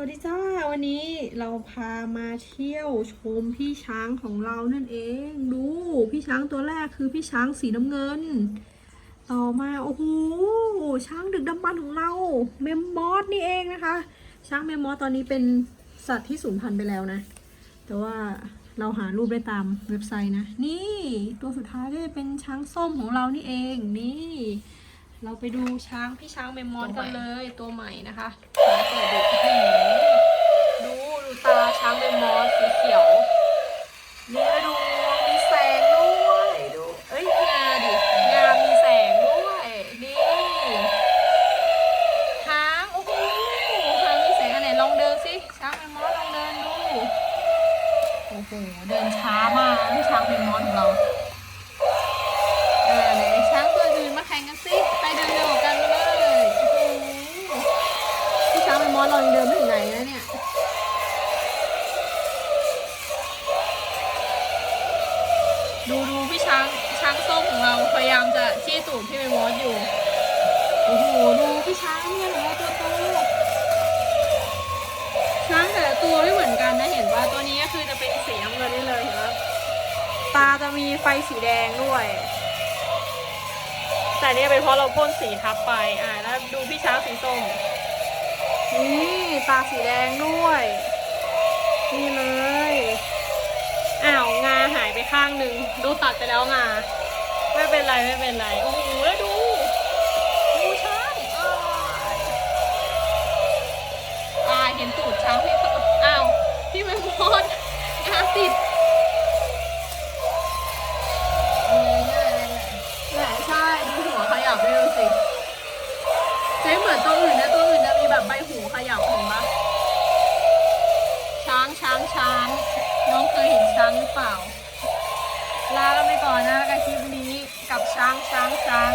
วัสดีจ้า วันนี้เราพามาเที่ยวชมพี่ช้างของเรานั่นเอง ดูพี่ช้างตัวแรกคือพี่ช้างสีน้ำเงิน ต่อมาโอ้โหช้างดึกดำบรรพ์ของเราเมมมอสนี่เองนะคะ ช้างเมมมอสตอนนี้เป็นสัตว์ที่สูญพันธุ์ไปแล้วนะ แต่ว่าเราหารูปได้ตามเว็บไซต์นะ นี่ตัวสุดท้ายก็จะเป็นช้างส้มของเรานี่เองนี่เราไปดูช้างพี่ช้างเมมมอสกันเลยตัวใหม่นะคะช้าเปิดดูดู เป็นมอสเรายังเดินไม่ถึงไหนนะเนี่ย ดูดูพี่ช้างช้างส้มของเราพยายามจะชี้ตูดพี่เป็นมอสอยู่ โอ้โห ดูพี่ช้างเนี่ยของเราตัวโตช้างแต่ละตัวไม่เหมือนกันนะเห็นว่าตัวนี้ก็คือจะเป็นสีน้ำเงินนี่เลยเห็นไหมตาจะมีไฟสีแดงด้วย แต่เนี่ยเป็นเพราะเราพ่นสีทับไป อ่าแล้วดูพี่ช้างสีส้ม นี่ตาสีแดงด้วย นี่เลย อ้าวงาหายไปข้างหนึ่งดูตัดไปแล้วงา ไม่เป็นไรไม่เป็นไร โอ้โหดูดูช้างอ้ายอ่าเห็นตูดช้างพี่อ้าวพี่ไม่พอดงาติดแหละใช่ดูหัวขยับไม่ดูสิใช้เหมือนตัวางหรือเปล่า ลากันไปก่อนนะกับคลิปนี้กับช้างช้างช้าง